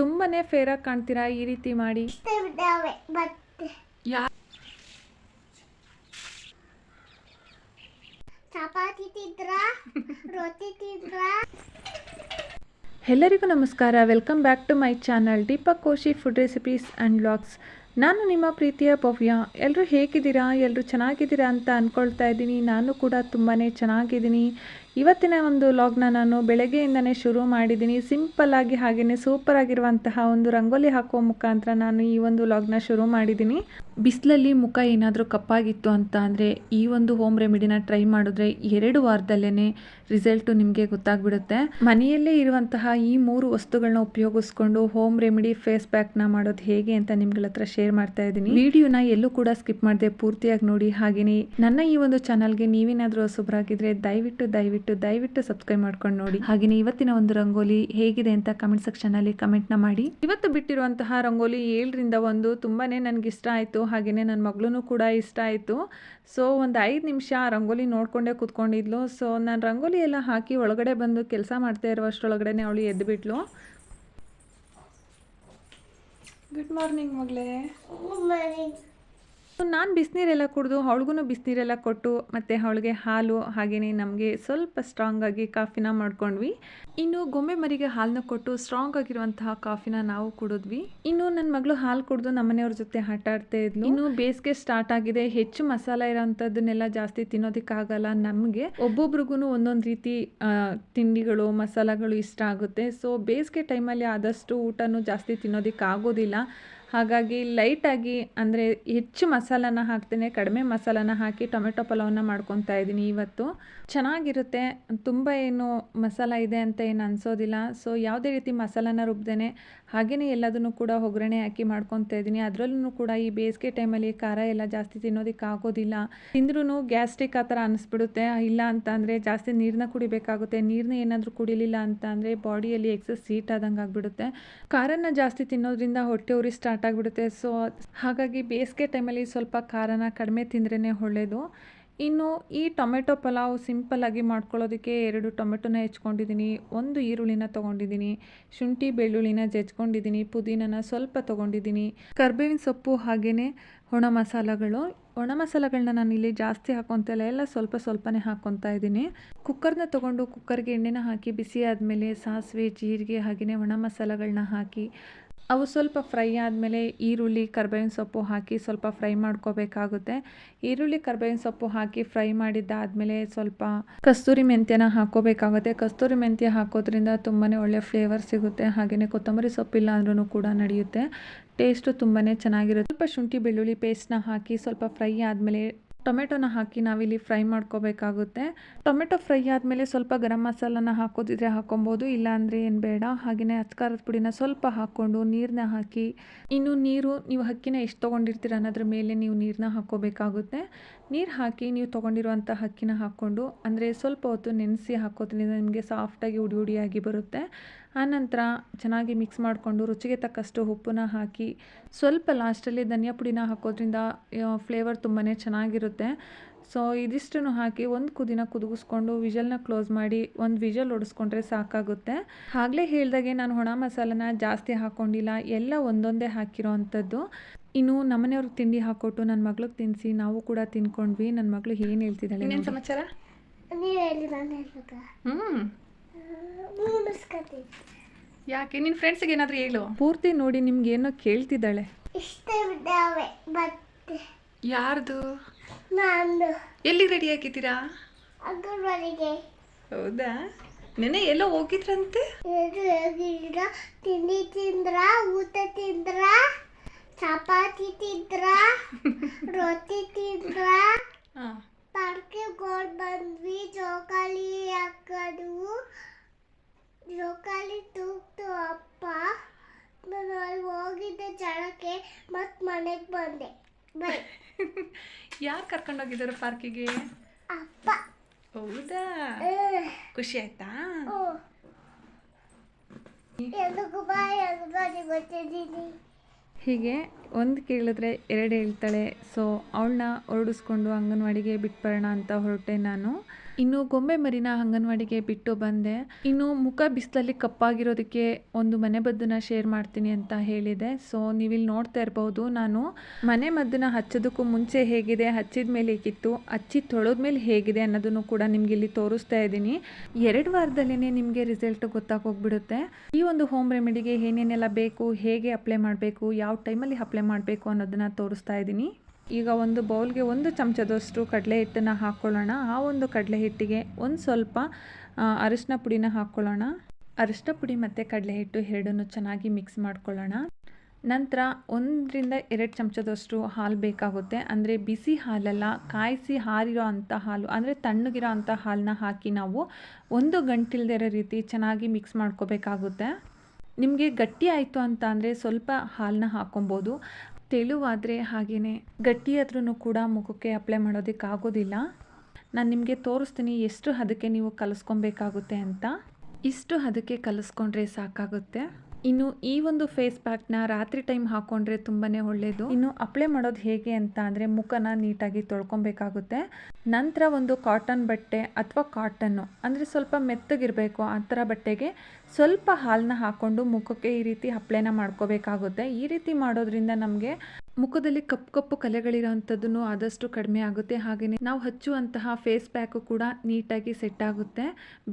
ತುಂಬಾನೇ ಫೇರಾಗಿ ಕಾಣ್ತೀರಾ ಈ ರೀತಿ ಮಾಡಿ? ಯಾ ಚಪಾತಿ ತಿಂದ್ರ? ರೊಟ್ಟಿ ತಿಂದ್ರ? ಎಲ್ಲರಿಗೂ ನಮಸ್ಕಾರ. Welcome back to my channel Deepak Koshi food recipes and blogs ನಾನು ನಿಮ್ಮ ಪ್ರೀತಿಯ ಭವ್ಯ. ಎಲ್ಲರೂ ಹೇಗಿದ್ದೀರಾ? ಎಲ್ಲರೂ ಚೆನ್ನಾಗಿದ್ದೀರಾ ಅಂತ ಅಂದ್ಕೊಳ್ತಾ ಇದ್ದೀನಿ. ನಾನು ಕೂಡ ತುಂಬಾ ಚೆನ್ನಾಗಿದ್ದೀನಿ. ಇವತ್ತಿನ ಒಂದು ಲಾಗ್ನ ನಾನು ಬೆಳಗ್ಗೆಯಿಂದನೇ ಶುರು ಮಾಡಿದ್ದೀನಿ. ಸಿಂಪಲ್ಲಾಗಿ ಸೂಪರ್ ಆಗಿರುವಂತಹ ಒಂದು ರಂಗೋಲಿ ಹಾಕುವ ಮುಖಾಂತರ ನಾನು ಈ ಒಂದು ಲಾಗ್ನ ಶುರು ಮಾಡಿದ್ದೀನಿ. ಬಿಸಿಲಲ್ಲಿ ಮುಖ ಏನಾದರೂ ಕಪ್ಪಾಗಿತ್ತು ಅಂತ ಅಂದರೆ ಈ ಒಂದು ಹೋಮ್ ರೆಮಿಡಿನ ಟ್ರೈ ಮಾಡಿದ್ರೆ ಎರಡು ವಾರದಲ್ಲೇ ರಿಸಲ್ಟು ನಿಮಗೆ ಗೊತ್ತಾಗ್ಬಿಡುತ್ತೆ. ಮನೆಯಲ್ಲೇ ಇರುವಂತಹ ಈ ಮೂರು ವಸ್ತುಗಳನ್ನ ಉಪಯೋಗಿಸ್ಕೊಂಡು ಹೋಮ್ ರೆಮಿಡಿ ಫೇಸ್ ಪ್ಯಾಕ್ನ ಮಾಡೋದು ಹೇಗೆ ಅಂತ ನಿಮ್ಗಳ ಹತ್ರ ಶೇರ್ ಮಾಡ್ತಾ ಇದ್ದೀನಿ. ವಿಡಿಯೋನ ಎಲ್ಲೂ ಕೂಡ ಸ್ಕಿಪ್ ಮಾಡದೆ ಪೂರ್ತಿಯಾಗಿ ನೋಡಿ ಹಾಗೆಯೇ ನನ್ನ ಈ ಒಂದು ಚಾನಲ್ಗೆ ನೀವೇನಾದರೂ ಹೊಸಬ್ರಾಗಿದ್ರೆ ದಯವಿಟ್ಟು ದಯವಿಟ್ಟು ದಯವಿಟ್ಟು ಸಬ್ಸ್ಕ್ರೈಬ್ ಮಾಡ್ಕೊಂಡು ನೋಡಿ. ಹಾಗೆಯೇ ಇವತ್ತಿನ ಒಂದು ರಂಗೋಲಿ ಹೇಗಿದೆ ಅಂತ ಕಮೆಂಟ್ ಸೆಕ್ಷನಲ್ಲಿ ಕಮೆಂಟ್ನ ಮಾಡಿ. ಇವತ್ತು ಬಿಟ್ಟಿರುವಂತಹ ರಂಗೋಲಿ ಏಳರಿಂದ ಒಂದು ತುಂಬಾನೇ ನನಗೆ ಇಷ್ಟ ಆಯಿತು. ಹಾಗೆಯೇ ನನ್ನ ಮಗಳೂ ಕೂಡ ಇಷ್ಟ ಆಯಿತು. ಸೊ ಒಂದು ಐದು ನಿಮಿಷ ಆ ರಂಗೋಲಿ ನೋಡಿಕೊಂಡೇ ಕೂತ್ಕೊಂಡಿದ್ಲು. ಸೊ ನಾನು ರಂಗೋಲಿ ಎಲ್ಲ ಹಾಕಿ ಒಳಗಡೆ ಬಂದು ಕೆಲಸ ಮಾಡ್ತಾ ಇರುವಷ್ಟರೊಳಗಡೆ ಅವಳು ಎದ್ದು ಬಿಟ್ಲು ಗುಡ್ ಮಾರ್ನಿಂಗ್ ಮಗಳೇ ಮರಿ ನಾನು ಬಿಸಿನೀರೆಲ್ಲ ಕುಡಿದು ಅವಳಿಗೂ ಬಿಸಿನೀರೆಲ್ಲ ಕೊಟ್ಟು ಮತ್ತು ಅವಳಿಗೆ ಹಾಲು ಹಾಗೆಯೇ ನಮಗೆ ಸ್ವಲ್ಪ ಸ್ಟ್ರಾಂಗ್ ಆಗಿ ಕಾಫಿನ ಮಾಡ್ಕೊಂಡ್ವಿ. ಇನ್ನು ಗೊಂಬೆ ಮರಿಗೆ ಹಾಲನ್ನ ಕೊಟ್ಟು ಸ್ಟ್ರಾಂಗ್ ಆಗಿರುವಂತಹ ಕಾಫಿನ ನಾವು ಕುಡಿದ್ವಿ. ಇನ್ನು ನನ್ನ ಮಗಳು ಹಾಲು ಕುಡಿದು ನಮ್ಮನೆಯವ್ರ ಜೊತೆ ಆಟ ಆಡ್ತಾ ಇದ್ಲು. ಇನ್ನು ಬೇಸಿಗೆ ಸ್ಟಾರ್ಟ್ ಆಗಿದೆ. ಹೆಚ್ಚು ಮಸಾಲ ಇರೋಂಥದ್ದನ್ನೆಲ್ಲ ಜಾಸ್ತಿ ತಿನ್ನೋದಕ್ಕಾಗಲ್ಲ ನಮಗೆ. ಒಬ್ಬೊಬ್ರಿಗೂ ಒಂದೊಂದು ರೀತಿ ತಿಂಡಿಗಳು, ಮಸಾಲಗಳು ಇಷ್ಟ ಆಗುತ್ತೆ. ಸೊ ಬೇಸಿಗೆ ಟೈಮಲ್ಲಿ ಆದಷ್ಟು ಊಟನೂ ಜಾಸ್ತಿ ತಿನ್ನೋದಕ್ಕೆ ಆಗೋದಿಲ್ಲ ಹಾಗಾಗಿ ಲೈಟಾಗಿ ಅಂದರೆ ಹೆಚ್ಚು ಮಸಾಲನ ಹಾಕ್ತೇನೆ, ಕಡಿಮೆ ಮಸಾಲಾನ ಹಾಕಿ ಟೊಮೆಟೊ ಪಲಾವನ್ನ ಮಾಡ್ಕೊತಾ ಇದ್ದೀನಿ ಇವತ್ತು. ಚೆನ್ನಾಗಿರುತ್ತೆ, ತುಂಬ ಏನು ಮಸಾಲ ಇದೆ ಅಂತ ಏನು ಅನಿಸೋದಿಲ್ಲ. ಸೊ ಯಾವುದೇ ರೀತಿ ಮಸಾಲಾನ ರುಬ್ದೇನೆ ಹಾಗೆಯೇ ಎಲ್ಲದನ್ನು ಕೂಡ ಒಗ್ಗರಣೆ ಹಾಕಿ ಮಾಡ್ಕೊತಾ ಇದ್ದೀನಿ. ಅದರಲ್ಲೂ ಕೂಡ ಈ ಬೇಸಿಗೆ ಟೈಮಲ್ಲಿ ಖಾರ ಎಲ್ಲ ಜಾಸ್ತಿ ತಿನ್ನೋದಕ್ಕೆ ಆಗೋದಿಲ್ಲ. ತಿಂದ್ರೂ ಗ್ಯಾಸ್ಟ್ರಿಕ್ ಆ ಥರ ಅನಿಸ್ಬಿಡುತ್ತೆ. ಇಲ್ಲ ಅಂತ ಅಂದರೆ ಜಾಸ್ತಿ ನೀರನ್ನ ಕುಡಿಬೇಕಾಗುತ್ತೆ. ನೀರನ್ನ ಏನಾದರೂ ಕುಡಿಲಿಲ್ಲ ಅಂತ ಅಂದರೆ ಬಾಡಿಯಲ್ಲಿ ಎಕ್ಸಸ್ ಹೀಟ್ ಆದಂಗೆ ಆಗಿಬಿಡುತ್ತೆ. ಖಾರನ ಜಾಸ್ತಿ ತಿನ್ನೋದ್ರಿಂದ ಹೊಟ್ಟೆ ಉರಿ ಸ್ಟಾರ್ಟ್ ಆಗಿಬಿಡುತ್ತೆ. ಸೊ ಹಾಗಾಗಿ ಬೇಸಿಗೆ ಟೈಮಲ್ಲಿ ಸ್ವಲ್ಪ ಖಾರನ ಕಡಿಮೆ ತಿಂದ್ರೇ ಒಳ್ಳೆಯದು ಇನ್ನು ಈ ಟೊಮೆಟೊ ಪಲಾವ್ ಸಿಂಪಲ್ಲಾಗಿ ಮಾಡ್ಕೊಳ್ಳೋದಕ್ಕೆ ಎರಡು ಟೊಮೆಟೊನ ಹೆಚ್ಕೊಂಡಿದ್ದೀನಿ, ಒಂದು ಈರುಳ್ಳಿನ ತೊಗೊಂಡಿದ್ದೀನಿ, ಶುಂಠಿ ಬೆಳ್ಳುಳ್ಳಿನ ಜಜ್ಕೊಂಡಿದ್ದೀನಿ, ಪುದೀನನ ಸ್ವಲ್ಪ ತೊಗೊಂಡಿದ್ದೀನಿ. ಕರ್ಬೇವಿನ ಸೊಪ್ಪು ಹಾಗೆಯೇ ಒಣ ಮಸಾಲಗಳು. ಒಣ ಮಸಾಲೆಗಳನ್ನ ನಾನು ಇಲ್ಲಿ ಜಾಸ್ತಿ ಹಾಕೊತಿಲ್ಲ ಎಲ್ಲ ಸ್ವಲ್ಪ ಸ್ವಲ್ಪನೇ ಹಾಕ್ಕೊತಾ ಇದ್ದೀನಿ. ಕುಕ್ಕರ್ನ ತೊಗೊಂಡು ಕುಕ್ಕರ್ಗೆ ಎಣ್ಣೆನ ಹಾಕಿ, ಬಿಸಿ ಆದಮೇಲೆ ಸಾಸಿವೆ, ಜೀರಿಗೆ ಹಾಗೆಯೇ ಒಣ ಮಸಾಲೆಗಳನ್ನ ಹಾಕಿ ಅವು ಸ್ವಲ್ಪ ಫ್ರೈ ಆದಮೇಲೆ ಈರುಳ್ಳಿ, ಕರ್ಬೇವಿನ ಸೊಪ್ಪು ಹಾಕಿ ಸ್ವಲ್ಪ ಫ್ರೈ ಮಾಡ್ಕೋಬೇಕಾಗುತ್ತೆ. ಈರುಳ್ಳಿ, ಕರ್ಬೇವಿನ ಸೊಪ್ಪು ಹಾಕಿ ಫ್ರೈ ಮಾಡಿದ್ದಾದಮೇಲೆ ಸ್ವಲ್ಪ ಕಸ್ತೂರಿ ಮೆಂತ್ಯನ ಹಾಕೋಬೇಕಾಗುತ್ತೆ. ಕಸ್ತೂರಿ ಮೆಂತ್ಯ ಹಾಕೋದ್ರಿಂದ ತುಂಬಾ ಒಳ್ಳೆ ಫ್ಲೇವರ್ ಸಿಗುತ್ತೆ. ಹಾಗೆಯೇ ಕೊತ್ತಂಬರಿ ಸೊಪ್ಪಿಲ್ಲ ಅಂದ್ರೂ ಕೂಡ ನಡೆಯುತ್ತೆ. ಟೇಸ್ಟು ತುಂಬಾ ಚೆನ್ನಾಗಿರುತ್ತೆ. ಸ್ವಲ್ಪ ಶುಂಠಿ, ಬೆಳ್ಳುಳ್ಳಿ ಪೇಸ್ಟ್ನ ಹಾಕಿ ಸ್ವಲ್ಪ ಫ್ರೈ ಆದಮೇಲೆ ಟೊಮೆಟೊನ ಹಾಕಿ ನಾವಿಲ್ಲಿ ಫ್ರೈ ಮಾಡ್ಕೋಬೇಕಾಗುತ್ತೆ. ಟೊಮೆಟೊ ಫ್ರೈ ಆದಮೇಲೆ ಸ್ವಲ್ಪ ಗರಂ ಮಸಾಲನ ಹಾಕೋದಿದ್ರೆ ಹಾಕೊಬೋದು ಇಲ್ಲ ಅಂದರೆ ಏನು ಬೇಡ. ಹಾಗೆಯೇ ಅಚ್ಕಾರದ ಪುಡಿನ ಸ್ವಲ್ಪ ಹಾಕ್ಕೊಂಡು ನೀರನ್ನ ಹಾಕಿ, ಇನ್ನು ನೀರು ನೀವು ಹಕ್ಕಿನ ಎಷ್ಟು ತೊಗೊಂಡಿರ್ತೀರ ಅನ್ನೋದ್ರ ಮೇಲೆ ನೀವು ನೀರನ್ನ ಹಾಕ್ಕೋಬೇಕಾಗುತ್ತೆ. ನೀರು ಹಾಕಿ ನೀವು ತೊಗೊಂಡಿರುವಂಥ ಹಕ್ಕಿನ ಹಾಕ್ಕೊಂಡು, ಅಂದರೆ ಸ್ವಲ್ಪ ಹೊತ್ತು ನೆನೆಸಿ ಹಾಕೋದ್ರಿಂದ ನಿಮಗೆ ಸಾಫ್ಟಾಗಿ ಉಡಿ ಉಡಿಯಾಗಿ ಬರುತ್ತೆ. ಆನಂತರ ಚೆನ್ನಾಗಿ ಮಿಕ್ಸ್ ಮಾಡಿಕೊಂಡು ರುಚಿಗೆ ತಕ್ಕಷ್ಟು ಉಪ್ಪನ್ನ ಹಾಕಿ ಸ್ವಲ್ಪ ಲಾಸ್ಟಲ್ಲಿ ಧನಿಯಾ ಪುಡಿನ ಹಾಕೋದ್ರಿಂದ ಫ್ಲೇವರ್ ತುಂಬಾ ಚೆನ್ನಾಗಿರುತ್ತೆ. ಸೊ ಇದಿಷ್ಟನ್ನು ಹಾಕಿ ಒಂದು ಕುದಿನ ಕುದಿಸ್ಕೊಂಡು ವಿಜಲ್ನ ಕ್ಲೋಸ್ ಮಾಡಿ ಒಂದು ವಿಜಲ್ ಹೊಡೆಸ್ಕೊಂಡ್ರೆ ಸಾಕಾಗುತ್ತೆ. ಆಗಲೇ ಹೇಳಿದಾಗೆ ನಾನು ಒಣ ಮಸಾಲನ ಜಾಸ್ತಿ ಹಾಕ್ಕೊಂಡಿಲ್ಲ ಎಲ್ಲ ಒಂದೊಂದೇ ಹಾಕಿರೋ ಅಂಥದ್ದು. ಇನ್ನು ನಮ್ಮನೆಯವ್ರಿಗೆ ತಿಂಡಿ ಹಾಕೊಟ್ಟು ನನ್ನ ಮಗಳಿಗೆ ತಿನ್ನಿಸಿ ನಾವು ಕೂಡ ತಿನ್ಕೊಂಡ್ವಿ. ನನ್ನ ಮಗಳು ಏನು ಹೇಳ್ತಿದ್ದಾಳೆ. ಸಮಾಚಾರ? ಹ್ಞೂ ಯಾಕೆ? ನಿನ್ನ ಫ್ರೆಂಡ್ಸಿಗೆ ಏನಾದರೂ ಹೇಳು. ಪೂರ್ತಿ ನೋಡಿ ನಿಮ್ಗೆ ಏನೋ ಕೇಳ್ತಿದ್ದಾಳೆ. ಇಷ್ಟವಿದ್ದಾವೆ ಮತ್ತೆ ಯಾರ್ದು? ನಾನು. ಎಲ್ಲಿ ರೆಡಿ ಆಗಿದ್ದೀರಾ ಅಂಗನವಾಡಿಗೆ ಹೌದಾ? ನೆನೆ ಎಲ್ಲೋ ಹೋಗಿದ್ರಂತೆ? ಇದು ಹೇಗಿದ್ರ? ತಿಂಡಿ ತಿಂದ್ರ? ಊಟ ತಿಂದ್ರ? ಚಪಾತಿ ತಿಂದ್ರ? ರೊಟ್ಟಿ ತಿಂದ್ರ? ಹಾಂ. ಪಾರ್ಕಿಗೆ ಹೋಗಿ ಬಂದ್ವಿ ಜೋಕಾಲಿ ಹಾಕೋದು ಜೋಕಾಲಿ ತೂಕ್ತು ಅಪ್ಪ ನಾನು ಅಲ್ಲಿ ಹೋಗಿದ್ದೆ ಜಳಕ್ಕೆ ಮತ್ತೆ ಮನೆಗೆ ಬಂದೆ ಬೈ ಯಾರು ಕರ್ಕೊಂಡೋಗಿದ್ದಾರೆ ಪಾರ್ಕಿಗೆ? ಅಪ್ಪ. ಹೌದಾ. ಖುಷಿ ಆಯ್ತಾ? ಹ್ಮ್. ಎಲ್ಲಿಗೂ ಬಾ ಎಲ್ಲಿಗೂ ಗೊತ್ತಿದ್ದೀನಿ. ಹೀಗೆ ಒಂದು ಕೇಳಿದ್ರೆ ಎರಡು ಹೇಳ್ತಾಳೆ ಸೊ ಅವಳನ್ನ ಹೊರಡಿಸ್ಕೊಂಡು ಅಂಗನವಾಡಿಗೆ ಬಿಟ್ಬರೋಣ ಅಂತ ಹೊರಟೆ ನಾನು. ಇನ್ನು ಗೊಂಬೆ ಮರಿನ ಅಂಗನವಾಡಿಗೆ ಬಿಟ್ಟು ಬಂದೆ. ಇನ್ನು ಮುಖ ಬಿಸಿಲಲ್ಲಿ ಕಪ್ಪಾಗಿರೋದಕ್ಕೆ ಒಂದು ಮನೆ ಮದ್ದನ್ನ ಶೇರ್ ಮಾಡ್ತೀನಿ ಅಂತ ಹೇಳಿದೆ. ಸೊ ನೀವಿಲ್ಲಿ ನೋಡ್ತಾ ಇರಬಹುದು ನಾನು ಮನೆ ಮದ್ದನ್ನ ಹಚ್ಚೋದಕ್ಕೂ ಮುಂಚೆ ಹೇಗಿದೆ, ಹಚ್ಚಿದ ಮೇಲೆ ಹೇಗಿತ್ತು, ಹಚ್ಚಿ ತೊಳೆದ್ಮೇಲೆ ಹೇಗಿದೆ ಅನ್ನೋದನ್ನು ಕೂಡ ನಿಮ್ಗೆ ಇಲ್ಲಿ ತೋರಿಸ್ತಾ ಇದ್ದೀನಿ. ಎರಡು ವಾರದಲ್ಲೇ ನಿಮಗೆ ರಿಸಲ್ಟ್ ಗೊತ್ತಾಗೋಗ್ಬಿಡುತ್ತೆ ಈ ಒಂದು ಹೋಮ್ ರೆಮಿಡಿಗೆ ಏನೇನೆಲ್ಲ ಬೇಕು, ಹೇಗೆ ಅಪ್ಲೈ ಮಾಡಬೇಕು, ಯಾವ ಟೈಮಲ್ಲಿ ಅಪ್ಲೈ ಮಾಡಬೇಕು ಅನ್ನೋದನ್ನ ತೋರಿಸ್ತಾ ಇದ್ದೀನಿ. ಈಗ ಒಂದು ಬೌಲ್ಗೆ ಒಂದು ಚಮಚದಷ್ಟು ಕಡಲೆ ಹಿಟ್ಟನ್ನು ಹಾಕ್ಕೊಳ್ಳೋಣ ಆ ಒಂದು ಕಡಲೆ ಹಿಟ್ಟಿಗೆ ಒಂದು ಸ್ವಲ್ಪ ಅರಿಶಿನ ಪುಡಿನ ಹಾಕ್ಕೊಳ್ಳೋಣ ಅರಿಶಿನ ಪುಡಿ ಮತ್ತು ಕಡಲೆ ಹಿಟ್ಟು ಎರಡನ್ನೂ ಚೆನ್ನಾಗಿ ಮಿಕ್ಸ್ ಮಾಡ್ಕೊಳ್ಳೋಣ. ನಂತರ ಒಂದರಿಂದ ಎರಡು ಚಮಚದಷ್ಟು ಹಾಲು ಬೇಕಾಗುತ್ತೆ. ಅಂದರೆ ಬಿಸಿ ಹಾಲಲ್ಲ, ಕಾಯಿಸಿ ಹಾರಿರೋ ಅಂಥ ಹಾಲು, ಅಂದರೆ ತಣ್ಣಗಿರೋ ಅಂಥ ಹಾಲನ್ನ ಹಾಕಿ ನಾವು ಒಂದು ಗಂಟಿಲ್ದೇ ಇರೋ ರೀತಿ ಚೆನ್ನಾಗಿ ಮಿಕ್ಸ್ ಮಾಡ್ಕೋಬೇಕಾಗುತ್ತೆ. ನಿಮಗೆ ಗಟ್ಟಿ ಆಯಿತು ಅಂತ ಅಂದರೆ ಸ್ವಲ್ಪ ಹಾಲನ್ನ ಹಾಕೊಬೋದು. ತೆಳುವಾದರೆ ಹಾಗೆಯೇ ಗಟ್ಟಿಯಾದ್ರೂ ಕೂಡ ಮುಖಕ್ಕೆ ಅಪ್ಲೈ ಮಾಡೋದಕ್ಕಾಗೋದಿಲ್ಲ. ನಾನು ನಿಮಗೆ ತೋರಿಸ್ತೀನಿ ಎಷ್ಟು ಹದಕ್ಕೆ ನೀವು ಕಲಿಸ್ಕೊಬೇಕಾಗುತ್ತೆ ಅಂತ. ಇಷ್ಟು ಹದಕ್ಕೆ ಕಲಿಸ್ಕೊಂಡ್ರೆ ಸಾಕಾಗುತ್ತೆ. ಇನ್ನು ಈ ಒಂದು ಫೇಸ್ ಪ್ಯಾಕ್ನ ರಾತ್ರಿ ಟೈಮ್ ಹಾಕೊಂಡ್ರೆ ತುಂಬಾನೇ ಒಳ್ಳೇದು. ಇನ್ನು ಅಪ್ಲೈ ಮಾಡೋದು ಹೇಗೆ ಅಂತ ಅಂದರೆ ಮುಖನ ನೀಟಾಗಿ ತೊಳ್ಕೊಬೇಕಾಗುತ್ತೆ. ನಂತರ ಒಂದು ಕಾಟನ್ ಬಟ್ಟೆ ಅಥವಾ ಕಾಟನ್ನು ಅಂದರೆ ಸ್ವಲ್ಪ ಮೆತ್ತಗಿರಬೇಕು ಆ ಥರ ಬಟ್ಟೆಗೆ ಸ್ವಲ್ಪ ಹಾಲನ್ನ ಹಾಕ್ಕೊಂಡು ಮುಖಕ್ಕೆ ಈ ರೀತಿ ಅಪ್ಲೈನ ಮಾಡ್ಕೋಬೇಕಾಗುತ್ತೆ. ಈ ರೀತಿ ಮಾಡೋದ್ರಿಂದ ನಮಗೆ ಮುಖದಲ್ಲಿ ಕಪ್ಪು ಕಪ್ಪು ಕಲೆಗಳಿರೋವಂಥದ್ದನ್ನು ಆದಷ್ಟು ಕಡಿಮೆ ಆಗುತ್ತೆ. ಹಾಗೆಯೇ ನಾವು ಹಚ್ಚುವಂತಹ ಫೇಸ್ ಪ್ಯಾಕು ಕೂಡ ನೀಟಾಗಿ ಸೆಟ್ ಆಗುತ್ತೆ.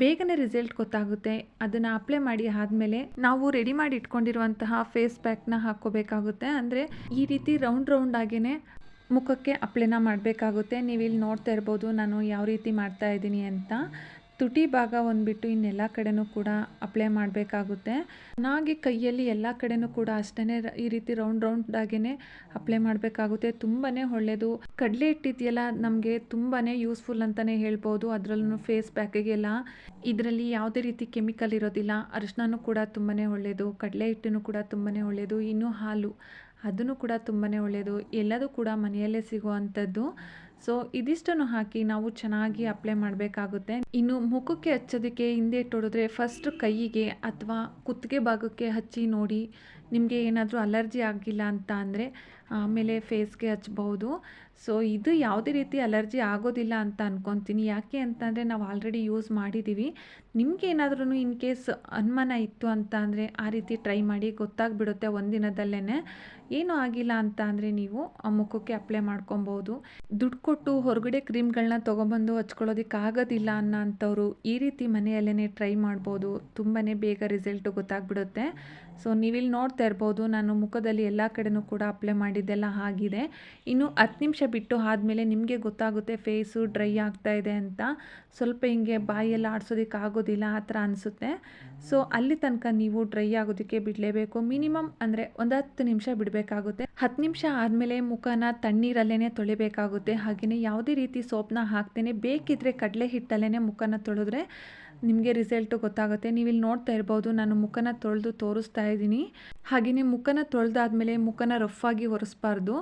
ಬೇಗನೆ ರಿಸಲ್ಟ್ ಗೊತ್ತಾಗುತ್ತೆ. ಅದನ್ನು ಅಪ್ಲೈ ಮಾಡಿ ಆದಮೇಲೆ ನಾವು ರೆಡಿ ಮಾಡಿ ಇಟ್ಕೊಂಡಿರುವಂತಹ ಫೇಸ್ ಪ್ಯಾಕ್ನ ಹಾಕ್ಕೋಬೇಕಾಗುತ್ತೆ. ಅಂದರೆ ಈ ರೀತಿ ರೌಂಡ್ ರೌಂಡ್ ಆಗೇ ಮುಖಕ್ಕೆ ಅಪ್ಲೈನ ಮಾಡಬೇಕಾಗುತ್ತೆ. ನೀವು ಇಲ್ಲಿ ನೋಡ್ತಾ ಇರ್ಬೋದು ನಾನು ಯಾವ ರೀತಿ ಮಾಡ್ತಾ ಇದ್ದೀನಿ ಅಂತ. ತುಟಿ ಭಾಗ ಒಂದ್ಬಿಟ್ಟು ಇನ್ನೆಲ್ಲ ಕಡೆನೂ ಕೂಡ ಅಪ್ಲೈ ಮಾಡಬೇಕಾಗುತ್ತೆ. ಚೆನ್ನಾಗಿ ಕೈಯಲ್ಲಿ ಎಲ್ಲ ಕಡೆನೂ ಕೂಡ ಅಷ್ಟೇ ಈ ರೀತಿ ರೌಂಡ್ ರೌಂಡಾಗೇ ಅಪ್ಲೈ ಮಾಡಬೇಕಾಗುತ್ತೆ. ತುಂಬಾ ಒಳ್ಳೆಯದು ಕಡಲೆ ಇಟ್ಟಿದೆಯಲ್ಲ ನಮಗೆ ತುಂಬಾ ಯೂಸ್ಫುಲ್ ಅಂತಲೇ ಹೇಳ್ಬೋದು. ಅದರಲ್ಲೂ ಫೇಸ್ ಪ್ಯಾಕಿಗೆಲ್ಲ ಇದರಲ್ಲಿ ಯಾವುದೇ ರೀತಿ ಕೆಮಿಕಲ್ ಇರೋದಿಲ್ಲ. ಅರಿಶಿನೂ ಕೂಡ ತುಂಬಾ ಒಳ್ಳೆಯದು ಕಡಲೆ ಹಿಟ್ಟನ್ನು ಕೂಡ ತುಂಬಾ ಒಳ್ಳೆಯದು ಇನ್ನು ಹಾಲು. ಅದನ್ನು ಕೂಡ ತುಂಬಾ ಒಳ್ಳೆಯದು ಎಲ್ಲದೂ ಕೂಡ ಮನೆಯಲ್ಲೇ ಸಿಗುವಂಥದ್ದು. ಸೊ ಇದಿಷ್ಟನ್ನು ಹಾಕಿ ನಾವು ಚೆನ್ನಾಗಿ ಅಪ್ಲೈ ಮಾಡಬೇಕಾಗುತ್ತೆ. ಇನ್ನು ಮುಖಕ್ಕೆ ಹಚ್ಚೋದಕ್ಕೆ ಹಿಂದೆ ತೊಡಿದ್ರೆ ಫಸ್ಟ್ ಕೈಗೆ ಅಥವಾ ಕುತ್ತಿಗೆ ಭಾಗಕ್ಕೆ ಹಚ್ಚಿ ನೋಡಿ ನಿಮಗೆ ಏನಾದರೂ ಅಲರ್ಜಿ ಆಗಿಲ್ಲ ಅಂತ ಅಂದರೆ ಆಮೇಲೆ ಫೇಸ್ಗೆ ಹಚ್ಬಹುದು ಸೊ ಇದು ಯಾವುದೇ ರೀತಿ ಅಲರ್ಜಿ ಆಗೋದಿಲ್ಲ ಅಂತ ಅನ್ಕೊತೀನಿ. ಯಾಕೆ ಅಂತಂದರೆ ನಾವು ಆಲ್ರೆಡಿ ಯೂಸ್ ಮಾಡಿದ್ದೀವಿ ನಿಮ್ಗೆ ಏನಾದ್ರೂ ಇನ್ ಕೇಸ್ ಅನುಮಾನ ಇತ್ತು ಅಂತ ಅಂದರೆ ಆ ರೀತಿ ಟ್ರೈ ಮಾಡಿ ಗೊತ್ತಾಗ್ಬಿಡುತ್ತೆ ಒಂದಿನದಲ್ಲೇ ಏನೂ ಆಗಿಲ್ಲ ಅಂತ ಅಂದರೆ ನೀವು ಆ ಮುಖಕ್ಕೆ ಅಪ್ಲೈ ಮಾಡ್ಕೊಬೋದು. ದುಡ್ಡು ಕೊಟ್ಟು ಹೊರಗಡೆ ಕ್ರೀಮ್ಗಳನ್ನ ತೊಗೊಬಂದು ಹಚ್ಕೊಳ್ಳೋದಕ್ಕಾಗೋದಿಲ್ಲ ಅನ್ನೋ ಅಂಥವ್ರು ಈ ರೀತಿ ಮನೆಯಲ್ಲೇ ಟ್ರೈ ಮಾಡ್ಬೋದು. ತುಂಬಾ ಬೇಗ ರಿಸಲ್ಟು ಗೊತ್ತಾಗ್ಬಿಡುತ್ತೆ. ಸೊ, ನೀವಿಲ್ಲಿ ನೋಡ್ತಾ ಇರ್ಬೋದು, ನಾನು ಮುಖದಲ್ಲಿ ಎಲ್ಲ ಕಡೆನೂ ಕೂಡ ಅಪ್ಲೈ ಮಾಡಿದ್ದೆಲ್ಲ ಆಗಿದೆ. ಇನ್ನು ಹತ್ತು ನಿಮಿಷ ಬಿಟ್ಟು ಆದಮೇಲೆ ನಿಮಗೆ ಗೊತ್ತಾಗುತ್ತೆ, ಫೇಸು ಡ್ರೈ ಆಗ್ತಾ ಇದೆ ಅಂತ. ಸ್ವಲ್ಪ ಹಿಂಗೆ ಬಾಯಿಯೆಲ್ಲ ಆಡ್ಸೋದಕ್ಕೆ ಆಗೋದಿಲ್ಲ, ಆ ಥರ ಅನಿಸುತ್ತೆ. ಸೊ, ಅಲ್ಲಿ ತನಕ ನೀವು ಡ್ರೈ ಆಗೋದಕ್ಕೆ ಬಿಡಲೇಬೇಕು. ಮಿನಿಮಮ್ ಅಂದರೆ ಒಂದು ಹತ್ತು ನಿಮಿಷ ಬಿಡಬೇಕಾಗುತ್ತೆ. ಹತ್ತು ನಿಮಿಷ ಆದಮೇಲೆ ಮುಖನ ತಣ್ಣೀರಲ್ಲೇ ತೊಳಿಬೇಕಾಗುತ್ತೆ. ಹಾಗೆಯೇ ಯಾವುದೇ ರೀತಿ ಸೋಪ್ನ ಹಾಕ್ತೇನೆ. ಬೇಕಿದ್ದರೆ ಕಡಲೆ ಹಿಟ್ಟಲ್ಲೇ ಮುಖನ ತೊಳೆದ್ರೆ ನಿಮಗೆ ರಿಸಲ್ಟು ಗೊತ್ತಾಗುತ್ತೆ. ನೀವು ಇಲ್ಲಿ ನೋಡ್ತಾ ಇರ್ಬೋದು, ನಾನು ಮುಖನ ತೊಳೆದು ತೋರಿಸ್ತಾ ಇದ್ದೀನಿ. ಹಾಗೆಯೇ ಮುಖನ ತೊಳೆದಾದ್ಮೇಲೆ ಮುಖನ ರಫ್ಫಾಗಿ ಒರೆಸ್ಬಾರ್ದು.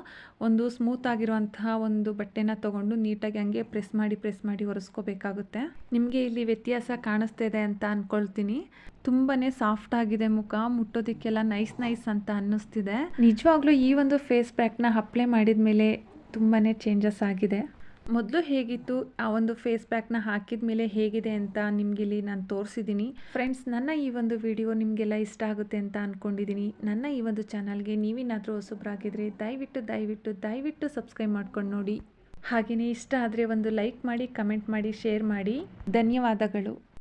ಒಂದು ಸ್ಮೂತ್ ಆಗಿರುವಂತಹ ಒಂದು ಬಟ್ಟೆನ ತೊಗೊಂಡು ನೀಟಾಗಿ ಹಂಗೆ ಪ್ರೆಸ್ ಮಾಡಿ ಪ್ರೆಸ್ ಮಾಡಿ ಒರೆಸ್ಕೋಬೇಕಾಗುತ್ತೆ. ನಿಮಗೆ ಇಲ್ಲಿ ವ್ಯತ್ಯಾಸ ಕಾಣಿಸ್ತಾ ಇದೆ ಅಂತ ಅಂದ್ಕೊಳ್ತೀನಿ ತುಂಬಾ ಸಾಫ್ಟ್ ಆಗಿದೆ ಮುಖ. ಮುಟ್ಟೋದಕ್ಕೆಲ್ಲ ನೈಸ್ ನೈಸ್ ಅಂತ ಅನ್ನಿಸ್ತಿದೆ. ನಿಜವಾಗ್ಲೂ ಈ ಒಂದು ಫೇಸ್ ಪ್ಯಾಕ್ನ ಅಪ್ಲೈ ಮಾಡಿದ ಮೇಲೆ ತುಂಬಾ ಚೇಂಜಸ್ ಆಗಿದೆ. ಮೊದಲು ಹೇಗಿತ್ತು, ಆ ಒಂದು ಫೇಸ್ ಪ್ಯಾಕ್ನ ಹಾಕಿದ ಮೇಲೆ ಹೇಗಿದೆ ಅಂತ ನಿಮ್ಗೆ ಇಲ್ಲಿ ನಾನು ತೋರಿಸಿದ್ದೀನಿ ಫ್ರೆಂಡ್ಸ್ ನನ್ನ ಈ ಒಂದು ವಿಡಿಯೋ ನಿಮಗೆಲ್ಲ ಇಷ್ಟ ಆಗುತ್ತೆ ಅಂತ ಅಂದ್ಕೊಂಡಿದ್ದೀನಿ ನನ್ನ ಈ ಒಂದು ಚಾನಲ್ಗೆ ನೀವೇನಾದರೂ ಹೊಸಬ್ರಾಗಿದ್ದರೆ ದಯವಿಟ್ಟು ದಯವಿಟ್ಟು ದಯವಿಟ್ಟು ಸಬ್ಸ್ಕ್ರೈಬ್ ಮಾಡ್ಕೊಂಡು ನೋಡಿ. ಹಾಗೆಯೇ ಇಷ್ಟ ಆದರೆ ಒಂದು ಲೈಕ್ ಮಾಡಿ ಕಮೆಂಟ್ ಮಾಡಿ ಶೇರ್ ಮಾಡಿ. ಧನ್ಯವಾದಗಳು.